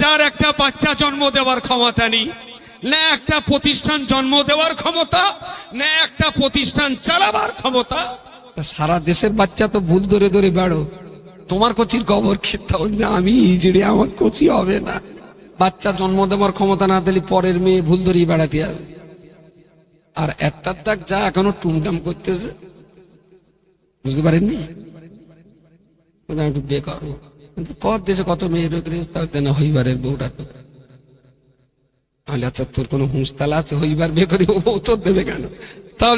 যার একটা বাচ্চা জন্ম দেওয়ার ক্ষমতা নেই, না একটা প্রতিষ্ঠান জন্ম দেওয়ার ক্ষমতা, না একটা প্রতিষ্ঠান চালাবার ক্ষমতা। সারা দেশের বাচ্চা তো ভুল ধরে ধরে বেড়ো। তোমার কচির খবর খেতে আমি ইজড়ে আমার কচি হবে না। বাচ্চা জন্ম দেওয়ার ক্ষমতা না দিলে পরের মেয়ে ভুল ধরেই বেড়াতে হবে। আর একটার দাগ যা এখনও টুমটাম করতেছে, বুঝতে পারেননি? একটু বেকার কিন্তু কত দেশে কত মেয়ে রোগে তার দেন হইবারের বউটা তাহলে আচ্ছা তোর কোনো আছে? হইবার করে ও বউ তোর দেবে কেন?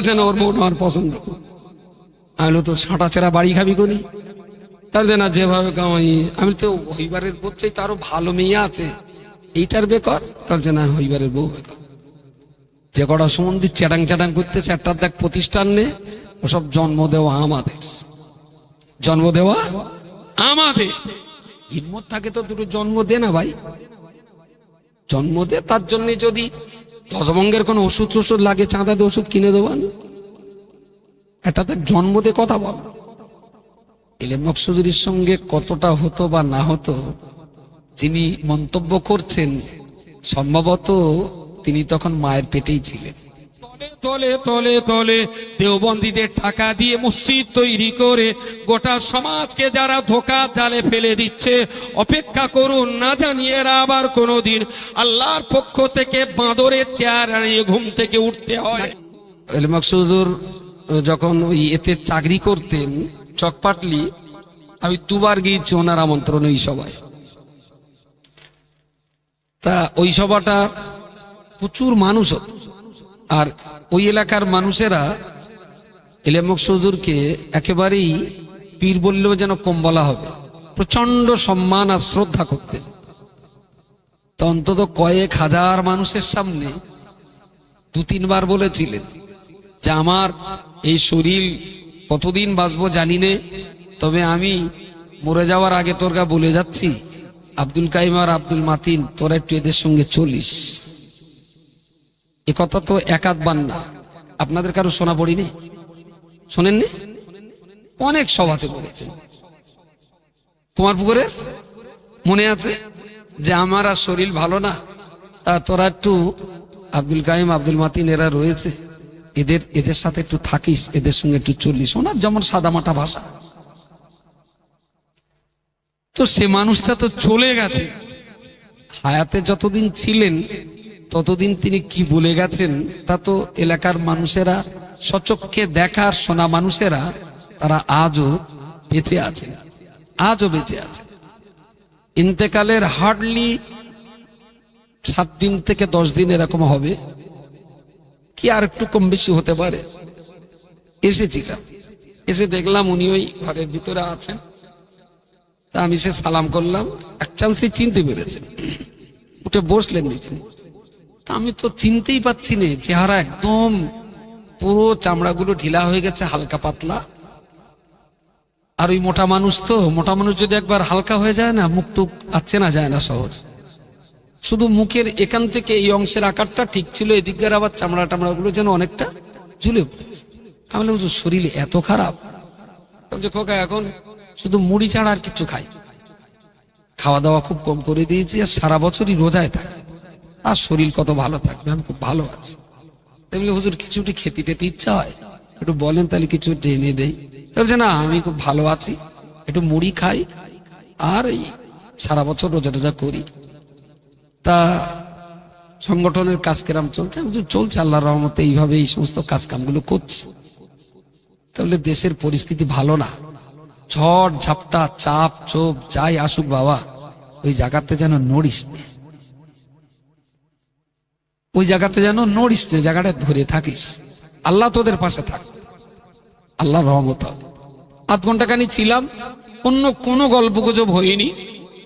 যেন ওর বউ আমার পছন্দ আমি তো বাড়ি খাবি তার যেভাবে কামাই, আমি তো হইবারের বলছি তারও ভালো মেয়ে আছে। এইটার বেকর তাহলে না হইবারের বউ বেকর যে কটা সম্বন্ধে চ্যাটাং চ্যাটাং করতেছে, একটা দেখ প্রতিষ্ঠান নে, ওসব জন্ম দেওয়া আমাদের। জন্ম দেওয়া আমাদের। হিম্মত থাকে তো দুটো জন্ম দে না ভাই। জন্ম দে, তার জন্য যদি দশভঙ্গের কোনো ওষুধ টষুধ লাগে, চাঁদা দিয়ে ওষুধ কিনে দেবেন। এটা দেখ, জন্ম দে কথা বল। মকসুদুরির সঙ্গে কতটা হতো বা না হতো, যিনি মন্তব্য করছেন, সম্ভবত তিনি তখন মায়ের পেটেই ছিলেন। তলে তলে তলে। দেওবন্দীদের টাকা দিয়ে মসজিদ তৈরি করে গোটা সমাজকে যারা ধোকা জালে ফেলে দিচ্ছে, অপেক্ষা করুন, না জানি এরা আবার কোনোদিন আল্লাহর পক্ষ থেকে বাঁদরের চেয়ার আনিয়ে ঘুম থেকে উঠতে হয়। মকসুদুর, যখন ওই এতে চাকরি করতেন চকপাটলি আমি দুবার গিয়েছি ওনার আমন্ত্রণ ওই সভায়। তা ওই সভাটা প্রচুর মানুষ হতো। আর ওই এলাকার মানুষেরা এলে মকসুদুরকে একেবারেই পীর বললেও যেন কম বলা হবে। প্রচণ্ড সম্মান আর শ্রদ্ধা করতেন। তা অন্তত কয়েক হাজার মানুষের সামনে দু তিনবার বলেছিলেন যে, আমার এই শরীর কতদিন বাঁচবো জানি নে, তবে আমি মরে যাওয়ার আগে তোরগা বলে যাচ্ছি। আব্দুল কাইম আর আব্দুল মাতিন, তোরা একটু এদের সঙ্গে চলিস। এ কথা তো একাধবার না। আপনাদের কারও শোনা পড়িনি? শোনেননি? অনেক সভাতে বলেছেন। তোমার পুকুরের? মনে আছে? যে আমার আর শরীর ভালো না, তা তোরা একটু আব্দুল কাইম, আব্দুল মাতিন এরা রয়েছে। এদের এদের সাথে একটু থাকিস, এদের সঙ্গে একটু চল্লিস ওনার যেমন সাদামাটা ভাষা। তো সে মানুষটা তো চলে গেছে। হায়াতে যতদিন ছিলেন ততদিন তিনি কি বলে গেছেন, তা তো এলাকার মানুষেরা সচক্ষে দেখার শোনা মানুষেরা, তারা আজও বেঁচে আছে আজও বেঁচে আছে ইন্তেকালের হার্ডলি সাত দিন থেকে দশ দিন এরকম হবে, কি আর একটু কম বেশি হতে পারে? এসেছিলাম, এসে দেখলাম উনি ওই ঘরের ভিতরে আছেন, তা আমি সে সালাম করলাম, এক চান্সে চিনতে পেরেছেন। উঠে বসলেন আমি তো চিনতেই পাচ্ছি না চেহারা একদম পুরো চামড়াগুলো ঢিলা হয়ে গেছে হালকা পাতলা। আর ওই মোটা মানুষ তো মোটা মানুষ যদি একবার হালকা হয়ে যায় না মুখ টুক আচ্ছে না যায় না সহজ। শুধু মুখের এখান থেকে এই অংশের আকারটা ঠিক ছিল এদিককার আবার চামড়া টামড়া গুলো যেন অনেকটা ঝুলে পড়েছে। আমি বললাম, শরীর এত খারাপ। বলছে, খোকা এখন শুধু মুড়ি ছাড়া আর কিছু খাই। খাওয়া দাওয়া খুব কম করে দিয়েছি আর সারা বছরই রোজায় থাকে। আর শরীর কত ভালো থাকবে? আমি খুব ভালো আছি। তেমনি হুজুর কিছুটি খেতে টেতে ইচ্ছা হয়? একটু বলেন তাহলে কিছু এনে দেই। বলছে, না, আমি খুব ভালো আছি। একটু মুড়ি খাই আর এই সারা বছর রোজা টোজা করি। তা সংগঠনের কাজ কেরাম চলছে চলছে, আল্লাহর রহমতে এইভাবে এই সমস্ত কাজ কামগুলো করছে তাহলে দেশের পরিস্থিতি ভালো না। ঝড়, ঝাপটা, চাপ, চোপ, যাই আসুক বাবা, ওই জায়গাতে যেন নড়িস নে। ওই জায়গাতে যেন নড়িস নে, জায়গাটা ধরে থাকিস। আল্লাহ তোদের পাশে থাক। আল্লাহ রহমত। আধ ঘণ্টা খানি ছিলাম অন্য কোনো গল্প গুজব হয়নি।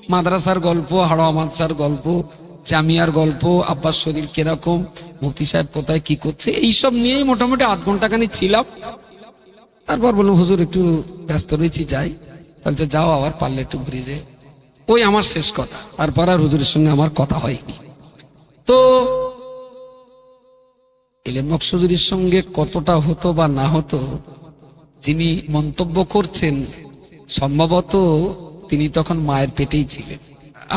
মাদ্রাসার গল্প হাড়োয়া মাদ্রাসার গল্প জামিয়ার গল্প আব্বাস শরীর কীরকম মুফতি সাহেব কোথায় কি করছে এইসব নিয়েই মোটামুটি আধ ঘণ্টা খানি ছিলাম। তারপর বললাম হুজুর একটু ব্যস্ত রয়েছি যাই। বলছে যাও আবার পারলে একটু ঘুরে যে ওই আমার শেষ কথা। তারপর আর হুজুরের সঙ্গে আমার কথা হয়নি। তো এলে মকসুদুরির সঙ্গে কতটা হতো বা না হতো, যিনি মন্তব্য করছেন, সম্ভবত তিনি তখন মায়ের পেটেই ছিলেন।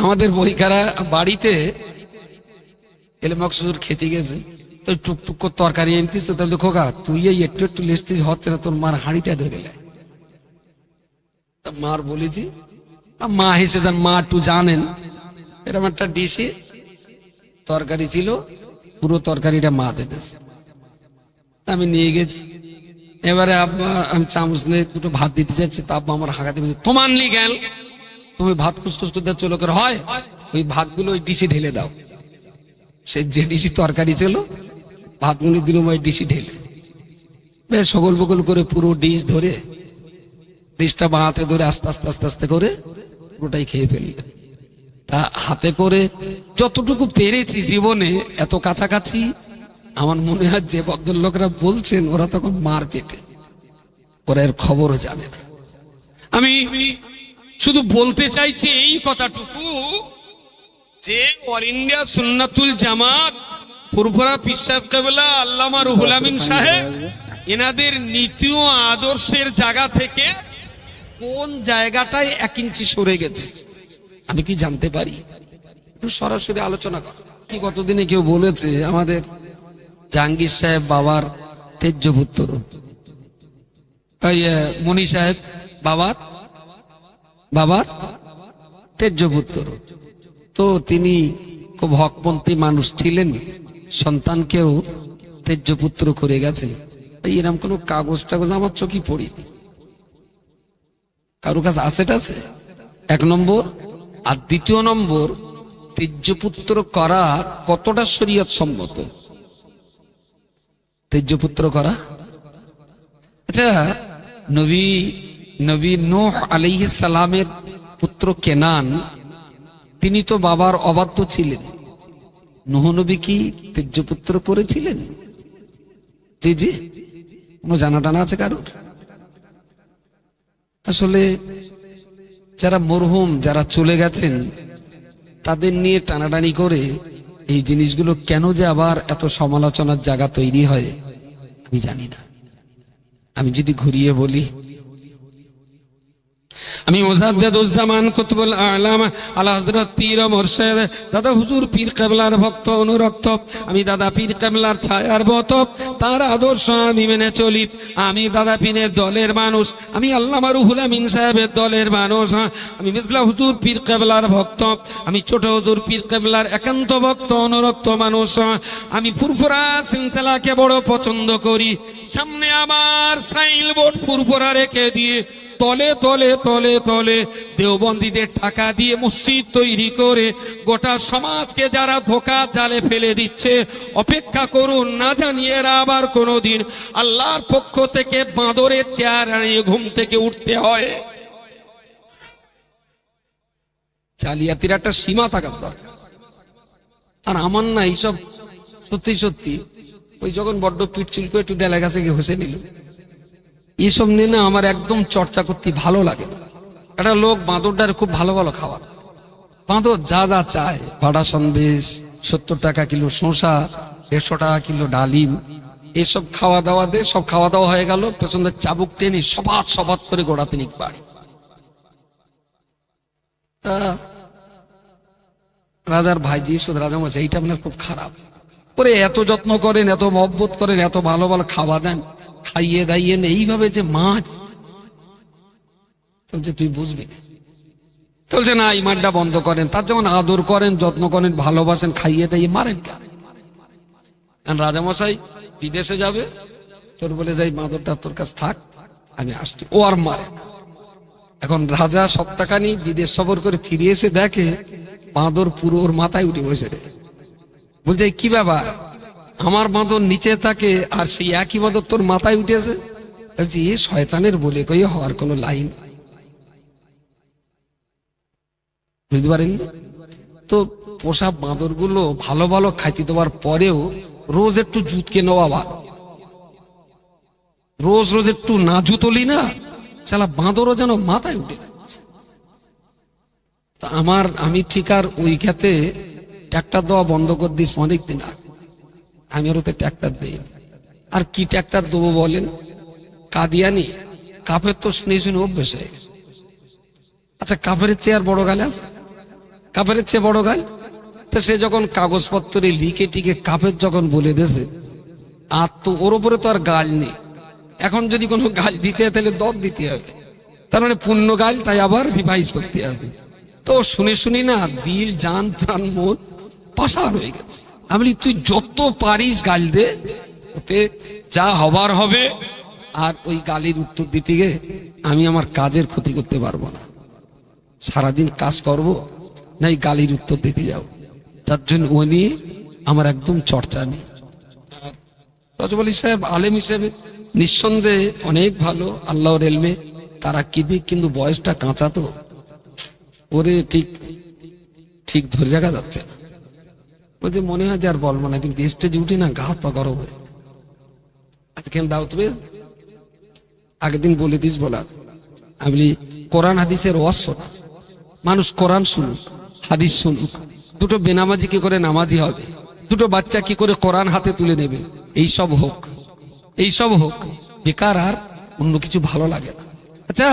আমাদের বইকারা বাড়িতে এলে মকসুর খেতে গেছে, তো টুকটুক করে তরকারি এনতিস তো তাহলে খোকা তুই এই একটু একটু লেসতিস হচ্ছে না, তোর মার হাঁড়িটা ধরে তা মার বলেছি মা হেসে যান, মা একটু জানেন। এরকম একটা ডিশে তরকারি ছিল পুরো তরকারিটা মা দিতেছে আমি নিয়ে গেছি। এবারে আব্বা, আমি চামচ নিয়ে দুটো ভাত দিতে চাইছি তা আব্বা আমার হাঁকাতে বলছে, তোমার নি গেল। তুমি ভাত কুসকুস করতে চলো করে হয়? ওই ভাতগুলো ওই ডিশে ঢেলে দাও। সে যে ডিশি তরকারি ছিল, ভাতগুলি দিল, ওই ডিশি ঢেলে। বেশ সগল বগল করে পুরো ডিশ ধরে, ডিশটা হাতে ধরে আস্তে আস্তে আস্তে আস্তে করে পুরোটাই খেয়ে ফেললেন তা হাতে করে যতটুকু পেরেছি জীবনে, এত কাছাকাছি, আমার মনে হয় যে ভদ্রলোকরা বলছেন, ওরা তখন মার পেটে। ওরা এর খবরও জানে না। আমি শুধু বলতে চাইছি এই কথাটুকু যে অল ইন্ডিয়া সুন্নাতুল জামাত, ফুরফুরা পিসাব কেবলা, আল্লামা রুহুল আমিন সাহেব, এনাদের নীতি ও আদর্শের জায়গা থেকে কোন জায়গাটায় এক ইঞ্চি সরে গেছে? আমি কি জানতে পারি? সরাসরি আলোচনা কর। কি কতদিনে কেউ বলেছে আমাদের জাহাঙ্গীর সাহেব বাবার তেজ্য পুত্র মনি সাহেব বাবার বাবার তেজ্য পুত্র তো তিনি খুব হকপন্থী মানুষ ছিলেন, সন্তানকেও তেজ্য পুত্র করে গেছেন। এরকম কোনো কাগজ টাগজ আমার চোখে পড়িনি। কারও কাছে আছে? এক নম্বর আর দ্বিতীয় নম্বর, তেজ্যপুত্র করা কতটা শরীয়ত সম্মত? তেজ্যপুত্র করা? আচ্ছা নবী নবী নোহ আলাইহ সালামের পুত্র কেনান, তিনি তো বাবার অবাধ্য ছিলেন। নোহ নবী কি তেজ্যপুত্র করেছিলেন জি জি। কোনো জানা টানা আছে কারোর? আসলে যারা মরহুম, যারা চলে গেছেন, তাদের নিয়ে টানাটানি করে এই জিনিসগুলো কেন যে আবার এত সমালোচনার জায়গা তৈরি হয়, আমি জানি না। আমি যদি ঘুরিয়ে বলি আমি মোজাদ্দেদুজ্জামান কুতুবুল আলাম আলা হযরত পীর ও মুর্শিদ। দাদা হুজুর পীর কেবলার ভক্ত, অনুরক্ত। আমি দাদা পীর কেবলার ছায়ার মত তার আদর্শ আমি মেনে চলি। আমি দাদা পীরের দলের মানুষ, আমি আল্লামা রুহুল আমিন সাহেবের দলের মানুষ। আমি মিসলা হুজুর পীর কেবলার ভক্ত, আমি ছোট হুজুর পীর কেবলার একান্ত ভক্ত, অনুরক্ত মানুষ। আমি ফুরফুরা সিলসিলাকে বড় পছন্দ করি। সামনে আমার সাইল বোর্ড ফুরফুরা রেখে দিয়ে তলে তলে তলে তলে দেওবন্দীদের টাকা দিয়ে মসজিদ তৈরি করে গোটা সমাজকে যারা ধোকা জালে ফেলে দিচ্ছে, অপেক্ষা করুন, না জানি এরা আবার কোনোদিন আল্লাহর পক্ষ থেকে বাঁদরের চেয়ার আনিয়ে ঘুম থেকে উঠতে হয়। জালিয়াতির একটা সীমা থাকার দরকার। আর আমার না এইসব সত্যি সত্যি, ওই যখন বড্ড পিঠ চুলকো একটু দেলা গাছে গিয়ে ঘষে নিল। এসব নিয়ে না আমার একদম চর্চা করতে ভালো লাগে না। একটা লোক বাঁদরটার খুব ভালো ভালো খাবার। বাঁদর যা যা চায় ভাড়া সন্দেশ, সত্তর টাকা কিলো শসা, দেড়শো টাকা কিলো ডালিম, এসব খাওয়া দাওয়া দিয়ে সব খাওয়া দাওয়া হয়ে গেল পেছনের চাবুক টেনে সবাত সবাত করে গোড়াতে নিক বাড়ি। রাজার ভাইজি শুধু রাজা বলছে এইটা আপনার খুব খারাপ। পরে এত যত্ন করেন, এত মহব্বত করেন, এত ভালো ভালো খাওয়া দেন। খাইয়ে দাইয়ে এইভাবে যে মাছ বলছে তুই বুঝবি। বলছে না, এই মাঠটা বন্ধ করেন, তার যেমন আদর করেন, যত্ন করেন, ভালোবাসেন, খাইয়ে দাইয়ে মারেন কারণ রাজামশাই বিদেশে যাবে, তোর বলে যাই মাদরটা তোর কাছে থাক, আমি আসছি। ও আর মারে এখন রাজা সপ্তাহখানি বিদেশ সফর করে ফিরে এসে দেখে বাঁদর পুরো ওর মাথায় উঠে বসে রে। বলছে কি ব্যাপার? আমার বাঁদর নিচে থাকে আর সেই একই বাঁদর তোর মাথায় উঠেছে। বলছি, এ শয়তানের বলে কই হওয়ার কোনো লাইন? বুঝতে পারেন? তো পোষা বাঁদরগুলো ভালো ভালো খাইতে দেওয়ার পরেও রোজ একটু জুতকে নেওয়া ভালো রোজ রোজ একটু না জুতলি না, শালা বাঁদরও যেন মাথায় উঠে যাচ্ছে। তা আমার, আমি ঠিক আর ওই খেতে ট্র্যাক্টর দেওয়া বন্ধ করে দিস অনেক দিন আগে। আমি আর ওতে ট্র্যাক্টর দিই আর কি ট্র্যাক্টর দেবো বলেন? কাদিয়ানি, কাপের তো শুনে শুনে অভ্যেস হয়ে। আচ্ছা কাপের চেয়ার বড় গাল আছে? কাপের চেয়ে বড় গাল? তো সে যখন কাগজপত্রে লিখে টিকে কাপের যখন বলে দেছে, আর তো ওর উপরে তো আর গাল নেই। এখন যদি কোনো গাল দিতে হয়, তাহলে দর দিতে হবে। তার মানে পূর্ণ গাল, তাই আবার রিভাইজ করতে হবে। তো শুনে শুনি না, দিল, জান, প্রাণ, মন পাশা হয়ে গেছে। আমি তুই যত পারিস গাল দে, ওতে যা হবার হবে। আর ওই গালির উত্তর দিতে গিয়ে আমি আমার কাজের ক্ষতি করতে পারব না। সারাদিন কাজ করব, না এই গালির উত্তর দিতে যাও। যার জন্য ও নিয়ে আমার একদম চর্চা নেই। রজব আলী সাহেব, আলেম হিসেবে নিঃসন্দেহে অনেক ভালো, আল্লাহর এলমে। তারা কিবি কিন্তু বয়সটা কাঁচা তো। ওরে ঠিক ঠিক ধরে রাখা যাচ্ছে না। যে মনে হয় যে আর বলব না কিন্তু স্টেজে উঠি না, গা পা গরম হয়ে আজকে দাও তুমি। আগের দিন বলে দিস বলা, আমি কোরআন হাদিসের না মানুষ কোরআন শুনুক, হাদিস শুনুক। দুটো বেনামাজি কি করে নামাজি হবে? দুটো বাচ্চা কি করে কোরআন হাতে তুলে নেবে? এই সব হোক, এই সব হোক, বেকার আর অন্য কিছু ভালো লাগে না। আচ্ছা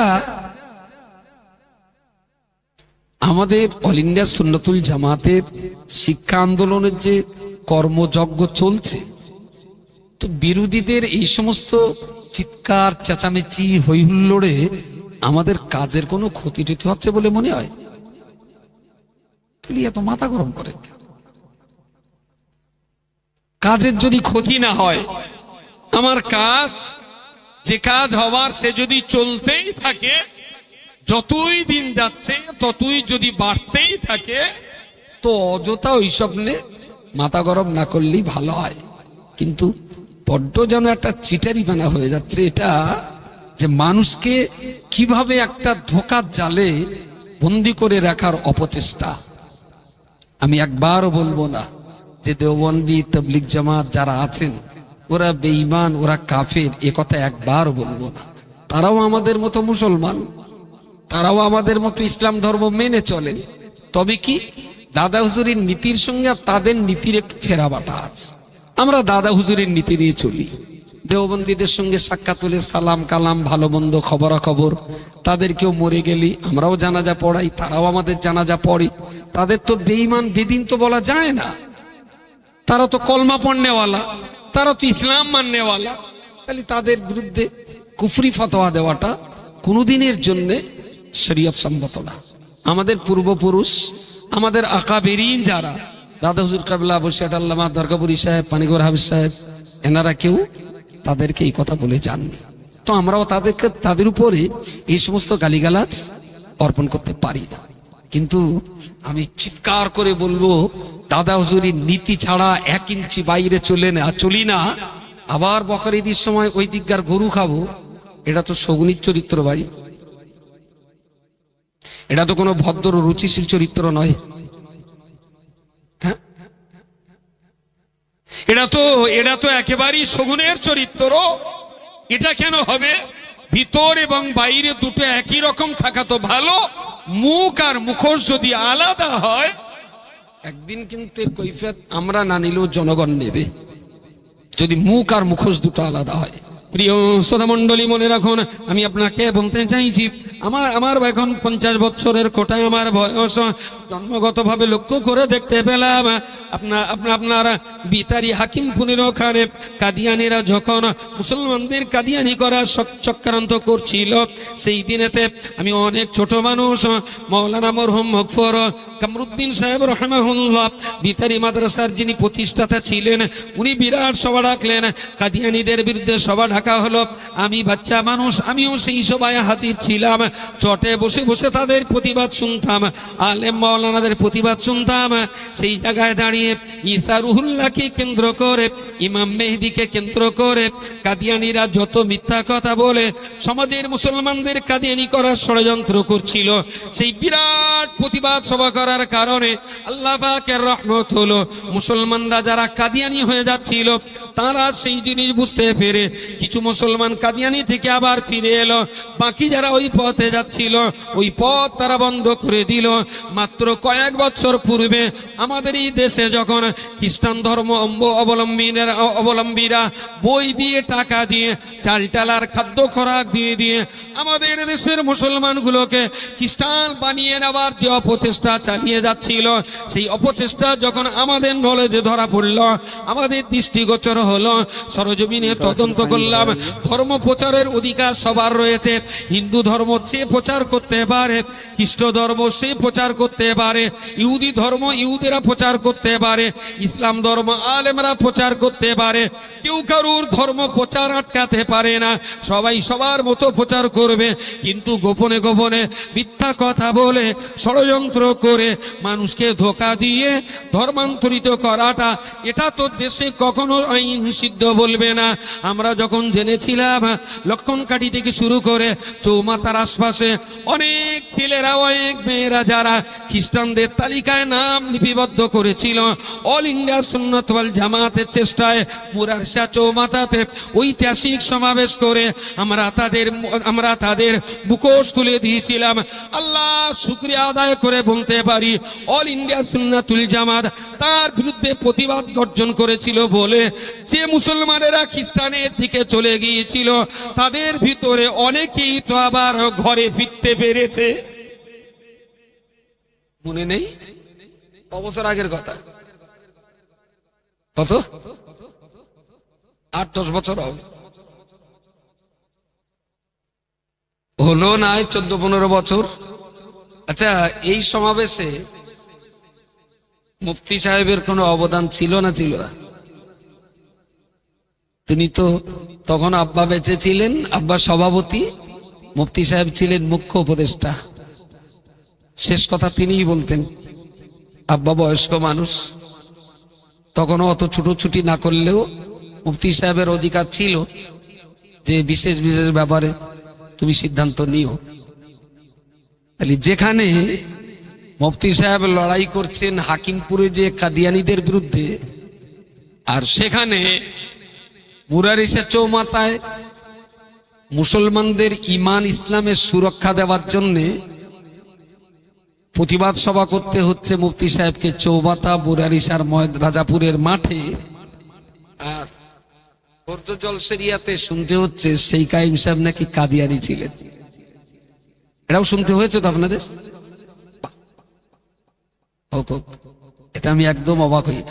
আমাদের অল ইন্ডিয়া সুন্নতুল জামাতের শিক্ষা আন্দোলনের যে কর্মযজ্ঞ চলছে, তো বিরোধীদের এই সমস্ত চিৎকার, চেঁচামেচি, হৈহুল্লোড়ে আমাদের কাজের কোনো ক্ষতি হচ্ছে বলে মনে হয়? এত মাথা গরম করে। কাজের যদি ক্ষতি না হয়, আমার কাজ, যে কাজ হবার সে যদি চলতেই থাকে যতই দিন যাচ্ছে, ততই যদি বাড়তেই থাকে, তো অযথা ওইসব নিয়ে মাথা গরম না করলেই ভালো হয়। কিন্তু বড্ড যেন একটা চিটারি বানা হয়ে যাচ্ছে এটা, যে মানুষকে কীভাবে একটা ধোকার জালে বন্দি করে রাখার অপচেষ্টা। আমি একবারও বলব না যে দেওবন্দি তবলিক জামাত যারা আছেন, ওরা বেঈমান, ওরা কাফের, এ কথা একবারও বলব না। তারাও আমাদের মতো মুসলমান। তারাও আমাদের মতো ইসলাম ধর্ম মেনে চলে। তবে কি? দাদা হুজুরের নীতির সঙ্গে তাদের নীতির একটু ফেরাবাটা আছে। আমরা দাদা হুজুরের নীতি নিয়ে চলি। দেওবন্দীদের সঙ্গে সাক্ষাৎ হলে সালাম, কালাম, ভালো, মন্দ, খবরাখবর। তাদের কেউ মরে গেলি, আমরাও জানাজা পড়াই, তারাও আমাদের জানাজা পড়ে। তাদের তো বেঈমান বেদিন তো বলা যায় না। তারা তো কলমা পড়নেওয়ালা, তারা তো ইসলাম মাননেওয়ালা। তাহলে তাদের বিরুদ্ধে কুফরি ফতোয়া দেওয়াটা কোনোদিনের জন্য শরীয়ত সম্মত না। আমাদের পূর্বপুরুষ, আমাদের আকাবেরিন যারা, দাদা হুজুর কাবলা বসিয়াট আল্লামা দরগাপুরি সাহেব পানিগর হাবিজ সাহেব, এনারা কেউ তাদেরকে এই কথা বলে যাননি। তো আমরাও তাদেরকে, তাদের উপরে এই সমস্ত গালিগালাজ অর্পণ করতে পারি না। কিন্তু আমি চিৎকার করে বলব, দাদা হুজুরি নীতি ছাড়া এক ইঞ্চি বাইরে চলে না, চলি না। আবার বকরিদির সময় ওই দিককার গরু খাব, এটা তো শগুনির চরিত্র ভাই। এটা তো কোনো ভদ্র রুচিশীল চরিত্র নয়। হ্যাঁ? এটা তো এটা তো একেবারেই শগুনের চরিত্র। এটা কেন হবে? ভিতর এবং বাইরে দুটো একই রকম থাকা তো ভালো। মুখ আর মুখোশ যদি আলাদা হয়, একদিন কিন্তু কৈফিয়ত আমরা না নিলেও জনগণ নেবে। যদি মুখ আর মুখোশ দুটো আলাদা হয়। প্রিয় শ্রোতা মন্ডলী মনে রাখুন, আমি আপনাকে বলতে চাইছি, আমার আমার এখন পঞ্চাশ বছরের কোটায় আমার বয়স। জন্মগত ভাবে লক্ষ্য করে দেখতে পেলাম আপনার আপনার আপনার বিতারি হাকিমপুরের ওখানে কাদিয়ানিরা যখন মুসলমানদের কাদিয়ানি চক- চক্রান্ত করছিল, সেই দিনেতে আমি অনেক ছোট মানুষ, মৌলানা মরহুম মকফর কামরুদ্দিন সাহেব রহমাহুল্লাহ বিতারি মাদ্রাসার যিনি প্রতিষ্ঠাতা ছিলেন, উনি বিরাট সভা ডাকলেন, কাদিয়ানিদের বিরুদ্ধে সভা ঢাকা হলো, আমি বাচ্চা মানুষ, আমিও সেই সভায় হাজির ছিলাম। চটে বসে বসে তাদের প্রতিবাদ শুনতাম, আলেম মৌলানাদের প্রতিবাদ শুনতাম। সেই জায়গায় দাঁড়িয়ে ঈসা রুহুল্লাহকে কেন্দ্র করে, ইমাম মেহেদিকে কেন্দ্র করে, কাদিয়ানিরা যত মিথ্যা কথা বলে, সমাজের মুসলমানদের কাদিয়ানি করার ষড়যন্ত্র করছিল। সেই বিরাট প্রতিবাদ সভা করার কারণে আল্লাহ পাকের রহমত হলো, মুসলমানরা যারা কাদিয়ানি হয়ে যাচ্ছিল, তারা সেই জিনিস বুঝতে পেরে কিছু মুসলমান কাদিয়ানি থেকে আবার ফিরে এলো। বাকি যারা ওই পথে যাচ্ছিল, ওই পথ তারা বন্ধ করে দিল। মাত্র কয়েক বছর পূর্বে আমাদের এই দেশে যখন খ্রিস্টান ধর্ম অবলম্বীরা অবলম্বীরা বই দিয়ে টাকা দিয়ে, চাল টালার খাদ্য খোরাক দিয়ে দিয়ে আমাদের দেশের মুসলমানগুলোকে খ্রিস্টান বানিয়ে নেওয়ার যে অপচেষ্টা চালিয়ে যাচ্ছিল, সেই অপচেষ্টা যখন আমাদের নলেজে ধরা পড়ল, আমাদের দৃষ্টিগোচর হলো, সরজমিনে তদন্ত করলাম। ধর্ম প্রচারের অধিকার সবার রয়েছে। হিন্দু ধর্ম সে প্রচার করতে পারে, খ্রিস্ট ধর্ম সে প্রচার করতে পারে, ইহুদি ধর্ম ইহুদিরা প্রচার করতে পারে, ইসলাম ধর্ম আলেমরা প্রচার করতে পারে। কেউ কারুর ধর্ম প্রচার আটকাতে পারে না। সবাই সবার মতো প্রচার করবে। কিন্তু গোপনে গোপনে মিথ্যা কথা বলে, ষড়যন্ত্র করে মানুষকে ধোকা দিয়ে ধর্মান্তরিত করাটা, এটা তো দেশে কখনো আইন সিদ্ধ বলবে না। আমরা যখন জেনেছিলাম। লক্ষণকাঠি থেকে শুরু করে চৌমাতার আশপাশে অনেক ছেলেরা, অনেক মেয়েরা যারা খ্রিস্টানদের তালিকায় নাম লিপিবদ্ধ করেছিল। অল ইন্ডিয়া সুন্নতওয়াল জামাতের চেষ্টায় মুরারশা চৌমাতাতে ঐতিহাসিক সমাবেশ করে আমরা তাদের আমরা তাদের মুখোশ খুলে দিয়েছিলাম। আল্লাহ শুক্রিয়া আদায় করে বলতে পারি অল ইন্ডিয়া সুন্নাতুল জামাত তার বিরুদ্ধে প্রতিবাদ গর্জন করেছিল বলে যে মুসলমানেরা খ্রিস্টানের দিকে চলে গিয়েছিল। তাদের ভিতরে অনেকেই তো আবার ঘরে ফিরতে পেরেছে। মনে নেই? ক বছর আগের কথা। কত? আট, দশ বছর হবে। হলো নাই চোদ্দ, পনেরো বছর? আচ্ছা এই সমাবেশে মুফতি সাহেবের কোনো অবদান ছিল না ছিল না? তিনি তো তখন আব্বা বেঁচে ছিলেন, আব্বা সভাপতি, মুফতি সাহেব ছিলেন মুখ্য উপদেষ্টা। শেষ কথা তিনিই বলতেন, আব্বা বয়স্ক মানুষ, তখনও অত ছুটোছুটি না করলেও মুফতি সাহেবের অধিকার ছিল যে বিশেষ বিশেষ ব্যাপারে তুমি সিদ্ধান্ত নিও। তাহলে যেখানে মুফতি সাহেব লড়াই করছেন হাকিমপুরে যে কাদিয়ানিদের বিরুদ্ধে, আর সেখানে মুরারিসা চৌমাতায় মুসলমানদের ইমান ইসলামের সুরক্ষা দেওয়ার জন্যে প্রতিবাদ সভা করতে হচ্ছে মুফতি সাহেবকে চৌবাতা বুরারিসার ময় রাজাপুরের মাঠে। আর বর্জ্য জল সেরিয়াতে শুনতে হচ্ছে সেই কাইম সাহেব নাকি কাদিয়ানি ছিলেন। এটাও শুনতে হয়েছে তো আপনাদের? হোক হোক। এটা আমি একদম অবাক হই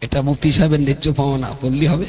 এটা মুফতি সাহেবের ন্যায্য পাওয়া না, বললি হবে?